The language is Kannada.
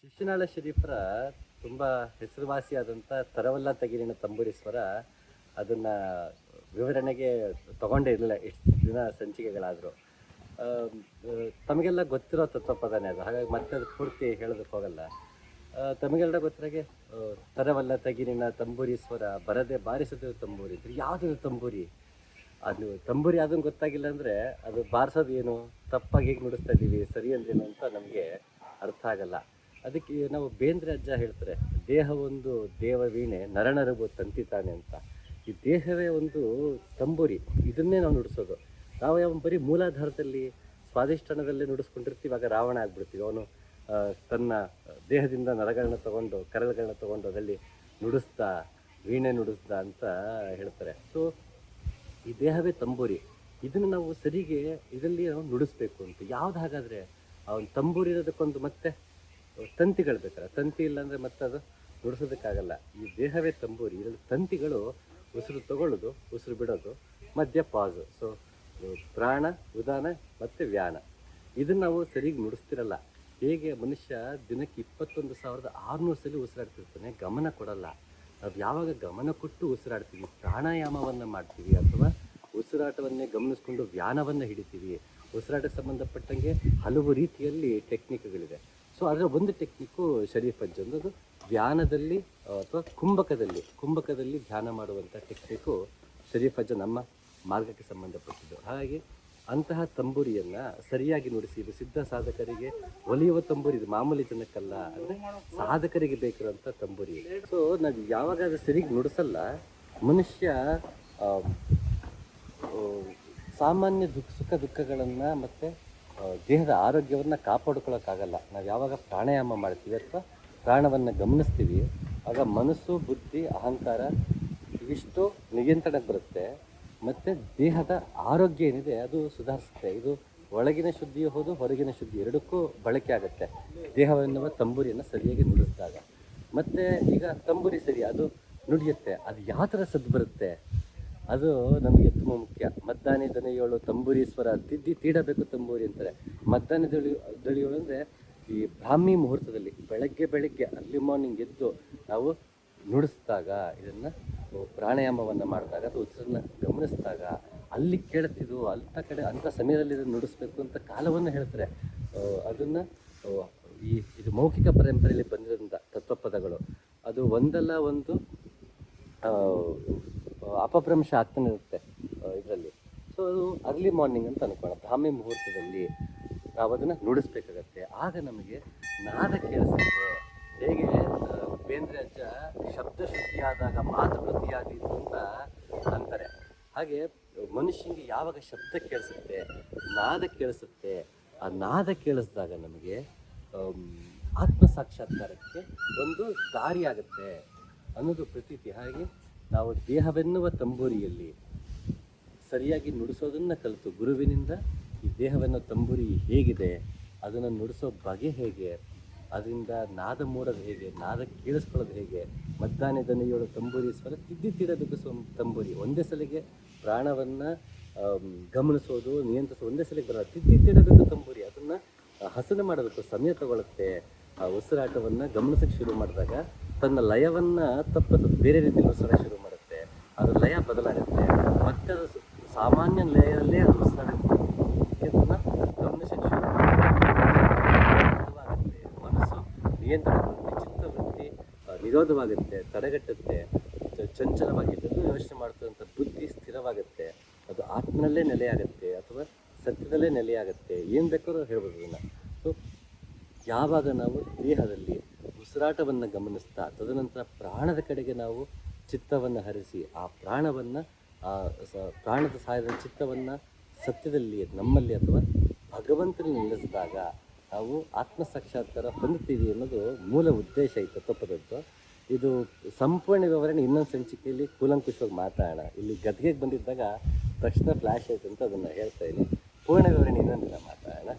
ಶಿಶುನಾಳ ಶರೀಫರ ತುಂಬ ಹೆಸರುವಾಸಿಯಾದಂಥ ತರವಲ್ಲ ತಗಿರಿನ ತಂಬೂರಿ ಸ್ವರ ಅದನ್ನು ವಿವರಣೆಗೆ ತಗೊಂಡೇ ಇರಲಿಲ್ಲ ಎಷ್ಟು ದಿನ ಸಂಚಿಕೆಗಳಾದರೂ. ತಮಗೆಲ್ಲ ಗೊತ್ತಿರೋ ತತ್ವಪದನೇ ಅದು, ಹಾಗಾಗಿ ಮತ್ತೆ ಅದು ಪೂರ್ತಿ ಹೇಳೋದಕ್ಕೆ ಹೋಗಲ್ಲ. ತಮಗೆಲ್ಲ ಗೊತ್ತಿರಾಗೆ ತರವಲ್ಲ ತಗಿರಿನ ತಂಬೂರೀಶ್ವರ, ಬರದೆ ಬಾರಿಸೋದು ತಂಬೂರಿ ಇದ್ರೆ ಯಾವುದು ತಂಬೂರಿ? ಅದು ತಂಬೂರಿ ಅದನ್ನು ಗೊತ್ತಾಗಿಲ್ಲ ಅಂದರೆ ಅದು ಬಾರಿಸೋದು ಏನು? ತಪ್ಪಾಗಿ ಹೇಗೆ ನುಡಿಸ್ತಾ ಇದ್ದೀವಿ, ಸರಿ ಅಂದ್ರೇನು ಅಂತ ನಮಗೆ ಅರ್ಥ ಆಗಲ್ಲ. ಅದಕ್ಕೆ ನಾವು ಬೇಂದ್ರೆ ಅಜ್ಜ ಹೇಳ್ತಾರೆ ದೇಹ ಒಂದು ದೇವ ವೀಣೆ ನರನರಗು ತಂತಿತಾನೆ ಅಂತ. ಈ ದೇಹವೇ ಒಂದು ತಂಬೂರಿ, ಇದನ್ನೇ ನಾವು ನುಡಿಸೋದು. ನಾವು ಯಾವ ಬರೀ ಮೂಲಾಧಾರದಲ್ಲಿ, ಸ್ವಾಧಿಷ್ಠಾನದಲ್ಲೇ ನುಡಿಸ್ಕೊಂಡಿರ್ತೀವಿ, ಆಗ ರಾವಣ ಆಗ್ಬಿಡ್ತೀವಿ. ಅವನು ತನ್ನ ದೇಹದಿಂದ ನರಗಳನ್ನ ತಗೊಂಡು, ಕರಳುಗಳನ್ನ ತಗೊಂಡು ಅದರಲ್ಲಿ ನುಡಿಸ್ತಾ, ವೀಣೆ ನುಡಿಸ್ದ ಅಂತ ಹೇಳ್ತಾರೆ. ಸೊ ಈ ದೇಹವೇ ತಂಬೂರಿ. ಇದನ್ನು ನಾವು ಸರಿಗೆ ಇದರಲ್ಲಿ ನಾವು ನುಡಿಸ್ಬೇಕು ಅಂತ. ಯಾವ್ದು ಹಾಗಾದರೆ? ಅವನು ತಂಬೂರಿ ಇರೋದಕ್ಕೊಂದು ಮತ್ತೆ ತಂತಿಗಳು ಬೇಕಲ್ಲ ತಂತಿ ಇಲ್ಲ ಅಂದರೆ ಮತ್ತೆ ಅದು ನುಡಿಸೋದಕ್ಕಾಗಲ್ಲ ಈ ದೇಹವೇ ತಂಬೂರಿ. ಇದರಲ್ಲಿ ತಂತಿಗಳು ಉಸಿರು ತಗೊಳ್ಳೋದು, ಉಸಿರು ಬಿಡೋದು, ಮಧ್ಯ ಪಾಸು ಸೊ ಪ್ರಾಣ, ಉದಾನ ಮತ್ತು ವ್ಯಾನ. ಇದನ್ನು ನಾವು ಸರಿಗೆ ನುಡಿಸ್ತಿರಲ್ಲ. ಹೇಗೆ ಮನುಷ್ಯ ದಿನಕ್ಕೆ ಇಪ್ಪತ್ತೊಂದು ಸಾವಿರದ ಆರುನೂರು ಸಲ ಉಸಿರಾಡ್ತಿರ್ತಾನೆ, ಗಮನ ಕೊಡಲ್ಲ. ನಾವು ಯಾವಾಗ ಗಮನ ಕೊಟ್ಟು ಉಸಿರಾಡ್ತೀವಿ? ಪ್ರಾಣಾಯಾಮವನ್ನು ಮಾಡ್ತೀವಿ ಅಥವಾ ಉಸಿರಾಟವನ್ನೇ ಗಮನಿಸ್ಕೊಂಡು ವ್ಯಾನವನ್ನು ಹಿಡಿತೀವಿ? ಉಸಿರಾಟಕ್ಕೆ ಸಂಬಂಧಪಟ್ಟಂಗೆ ಹಲವು ರೀತಿಯಲ್ಲಿ ಟೆಕ್ನಿಕ್ಗಳಿದೆ ಸೊ ಅದರ ಒಂದು ಟೆಕ್ನಿಕ್ಕು ಶರೀಫ್ ಅಜ್ಜಂದು, ಅದು ಧ್ಯಾನದಲ್ಲಿ ಅಥವಾ ಕುಂಭಕದಲ್ಲಿ ಕುಂಭಕದಲ್ಲಿ ಧ್ಯಾನ ಮಾಡುವಂಥ ಟೆಕ್ನಿಕ್ಕು ಶರೀಫ್ ಅಜ್ಜ ನಮ್ಮ ಮಾರ್ಗಕ್ಕೆ ಸಂಬಂಧಪಟ್ಟಿದ್ದು. ಹಾಗಾಗಿ ಅಂತಹ ತಂಬೂರಿಯನ್ನು ಸರಿಯಾಗಿ ನುಡಿಸಿ, ಇದು ಸಿದ್ಧ ಸಾಧಕರಿಗೆ ಒಲಿಯುವ ತಂಬೂರಿ, ಇದು ಮಾಮೂಲಿ ಜನಕ್ಕಲ್ಲ, ಅಂದರೆ ಸಾಧಕರಿಗೆ ಬೇಕಿರುವಂಥ ತಂಬೂರಿ ಸೊ ನಾವು ಯಾವಾಗ ಅದು ಸರಿಗೆ ನುಡಿಸಲ್ಲ, ಮನುಷ್ಯ ಸಾಮಾನ್ಯ ದುಃಖ, ಸುಖ, ದುಃಖಗಳನ್ನು ಮತ್ತು ದೇಹದ ಆರೋಗ್ಯವನ್ನು ಕಾಪಾಡ್ಕೊಳ್ಳೋಕ್ಕಾಗಲ್ಲ ನಾವು ಯಾವಾಗ ಪ್ರಾಣಾಯಾಮ ಮಾಡ್ತೀವಿ ಅಥವಾ ಪ್ರಾಣವನ್ನು ಗಮನಿಸ್ತೀವಿ, ಆಗ ಮನಸ್ಸು, ಬುದ್ಧಿ, ಅಹಂಕಾರ ಇವಿಷ್ಟು ನಿಯಂತ್ರಣಕ್ಕೆ ಬರುತ್ತೆ. ಮತ್ತು ದೇಹದ ಆರೋಗ್ಯ ಏನಿದೆ ಅದು ಸುಧಾರಿಸುತ್ತೆ. ಇದು ಒಳಗಿನ ಶುದ್ಧಿಯೂ ಹೌದು, ಹೊರಗಿನ ಶುದ್ಧಿ ಎರಡಕ್ಕೂ ಬಳಕೆ ಆಗುತ್ತೆ. ದೇಹವೆನ್ನುವ ತಂಬೂರಿಯನ್ನು ಸರಿಯಾಗಿ ನುಡಿಸಿದಾಗ. ಮತ್ತು ಈಗ ತಂಬೂರಿ ಸರಿ, ಅದು ನುಡಿಯುತ್ತೆ. ಅದು ಯಾವ ಥರ ಸದ್ದು ಬರುತ್ತೆ? ಅದು ನಮಗೆ ತುಂಬ ಮುಖ್ಯ. ಮದ್ದಾನೆ ತಂಬೂರಿ ಸ್ವರ ತಿದ್ದಿ ತೀಡಬೇಕು ತಂಬೂರಿ ಅಂತಾರೆ. ಮದ್ದಾನೆ ದಳಿ ದಳಿಯೋಳು ಅಂದರೆ ಈ ಬ್ರಾಹ್ಮಿ ಮುಹೂರ್ತದಲ್ಲಿ ಬೆಳಗ್ಗೆ ಬೆಳಗ್ಗೆ ಅರ್ಲಿ ಮಾರ್ನಿಂಗ್ ಎದ್ದು ನಾವು ನುಡಿಸಿದಾಗ, ಇದನ್ನು ಪ್ರಾಣಾಯಾಮವನ್ನು ಮಾಡಿದಾಗ ಅಥವಾ ಉಸಿರನ್ನು ಗಮನಿಸಿದಾಗ, ಅಲ್ಲಿ ಕೇಳುತ್ತಿದ್ದು ಅಂಥ ಕಡೆ ಅಂಥ ಸಮಯದಲ್ಲಿ ಇದನ್ನು ನುಡಿಸ್ಬೇಕು ಅಂತ ಕಾಲವನ್ನು ಹೇಳ್ತಾರೆ. ಅದನ್ನು ಈ ಇದು ಮೌಖಿಕ ಪರಂಪರೆಯಲ್ಲಿ ಬಂದಿರೋಂಥ ತತ್ವಪದಗಳು. ಅದು ಒಂದಲ್ಲ ಒಂದು ಅಪಭ್ರಂಶ ಆಗ್ತಾನೆ ಇರುತ್ತೆ ಇದರಲ್ಲಿ. ಸೊ ಅದು ಅರ್ಲಿ ಮಾರ್ನಿಂಗ್ ಅಂತ ಅನ್ಕೋಣ ಬ್ರಾಹ್ಮಿ ಮುಹೂರ್ತದಲ್ಲಿ ನಾವು ಅದನ್ನು ನುಡಿಸ್ಬೇಕಾಗತ್ತೆ. ಆಗ ನಮಗೆ ನಾದ ಕೇಳಿಸುತ್ತೆ. ಹೇಗೆ ಬೇಂದ್ರೆ ಅಜ್ಜ ಶಬ್ದ ಶುದ್ಧಿಯಾದಾಗ ಮಾತು ಪ್ರತಿಯಾದೀತು ಅಂತ ಅಂತಾರೆ. ಹಾಗೆ ಮನುಷ್ಯನಿಗೆ ಯಾವಾಗ ಶಬ್ದ ಕೇಳಿಸುತ್ತೆ, ನಾದ ಕೇಳಿಸುತ್ತೆ, ಆ ನಾದ ಕೇಳಿಸಿದಾಗ ನಮಗೆ ಆತ್ಮ ಸಾಕ್ಷಾತ್ಕಾರಕ್ಕೆ ಒಂದು ದಾರಿಯಾಗುತ್ತೆ ಅನ್ನೋದು ಪ್ರತೀತಿ. ಹಾಗೆ ನಾವು ದೇಹವೆನ್ನುವ ತಂಬೂರಿಯಲ್ಲಿ ಸರಿಯಾಗಿ ನುಡಿಸೋದನ್ನು ಕಲಿತು ಗುರುವಿನಿಂದ ಈ ದೇಹವೆನ್ನೋ ತಂಬೂರಿ ಹೇಗಿದೆ, ಅದನ್ನು ನುಡಿಸೋ ಬಗೆ ಹೇಗೆ, ಅದರಿಂದ ನಾದ ಮೂಡೋದು ಹೇಗೆ, ನಾದ ಕೇಳಿಸ್ಕೊಳ್ಳೋದು ಹೇಗೆ ಮದ್ದಾನೆ ದನಿಯೋಳು ತಂಬೂರಿ ಸ್ವರ ತಿದ್ದಿ ತೀಡಬೇಕು ಸ್ವ ತಂಬೂರಿ ಒಂದೇ ಸಲಿಗೆ ಪ್ರಾಣವನ್ನು ಗಮನಿಸೋದು ನಿಯಂತ್ರಿಸೋ ಒಂದೇ ಸಲಿಗೆ ಬರೋದು ತಿದ್ದಿ ತೀಡಬೇಕು ತಂಬೂರಿ, ಅದನ್ನು ಹಸನ ಮಾಡಬೇಕು ಸಮಯ ತಗೊಳುತ್ತೆ. ಆ, ಉಸಿರಾಟವನ್ನು ಗಮನಿಸೋಕ್ಕೆ ಶುರು ಮಾಡಿದಾಗ ತನ್ನ ಲಯವನ್ನು ತಪ್ಪದು ಬೇರೆ ರೀತಿಯಲ್ಲೂ ಸಹ ಶುರು ಮಾಡುತ್ತೆ. ಅದು ಲಯ ಬದಲಾಗುತ್ತೆ. ಮತ್ತೆ ಅದು ಸಾಮಾನ್ಯ ಲಯದಲ್ಲೇ ಅದು ಉಸಿರಾಡುತ್ತೆ ಮನಸ್ಸು ನಿಯಂತ್ರಣ ಚಿತ್ತವೃತ್ತಿ ಬುದ್ಧಿ ನಿರೋಧವಾಗುತ್ತೆ, ತಡೆಗಟ್ಟುತ್ತೆ ಚಂಚಲವಾಗಿದ್ದು ಚಂಚಲವಾಗಿದ್ದದ್ದು ಯೋಚನೆ ಮಾಡ್ತಕ್ಕಂಥ ಬುದ್ಧಿ ಸ್ಥಿರವಾಗುತ್ತೆ. ಅದು ಆತ್ಮನಲ್ಲೇ ನೆಲೆಯಾಗುತ್ತೆ ಅಥವಾ ಸತ್ಯದಲ್ಲೇ ನೆಲೆಯಾಗುತ್ತೆ. ಏನು ಬೇಕಾದ್ರೂ ಹೇಳ್ಬೋದು ಅದನ್ನು ಸೊ ಯಾವಾಗ ನಾವು ದೇಹದಲ್ಲಿ ಉಸಿರಾಟವನ್ನು ಗಮನಿಸ್ತಾ, ತದನಂತರ ಪ್ರಾಣದ ಕಡೆಗೆ ನಾವು ಚಿತ್ತವನ್ನು ಹರಿಸಿ, ಆ ಪ್ರಾಣವನ್ನು, ಆ ಸ- ಪ್ರಾಣದ ಸಹಾಯದ ಚಿತ್ತವನ್ನು ಸತ್ಯದಲ್ಲಿ, ನಮ್ಮಲ್ಲಿ ಅಥವಾ ಭಗವಂತನ ನಿಲ್ಲಿಸಿದಾಗ ನಾವು ಆತ್ಮ ಸಾಕ್ಷಾತ್ಕಾರ ಹೊಂದುತ್ತೀವಿ ಅನ್ನೋದು ಮೂಲ ಉದ್ದೇಶ ಈ ತತ್ವಪದದ್ದು ಇದು ಸಂಪೂರ್ಣ ವಿವರಣೆ ಇನ್ನೊಂದು ಸಂಚಿಕೆಯಲ್ಲಿ ಕೂಲಂಕುಷವಾಗಿ ಮಾತಾಡೋಣ. ಇಲ್ಲಿ ಗದ್ಗೆಗೆ ಬಂದಿದ್ದಾಗ ತಕ್ಷಣ ಫ್ಲ್ಯಾಶ್ ಆಯಿತು ಅಂತ ಅದನ್ನು ಹೇಳ್ತಾ ಇದ್ದೀನಿ. ಪೂರ್ಣ ವಿವರಣೆ ಇನ್ನೊಂದು ದಿನ ಮಾತಾಡೋಣ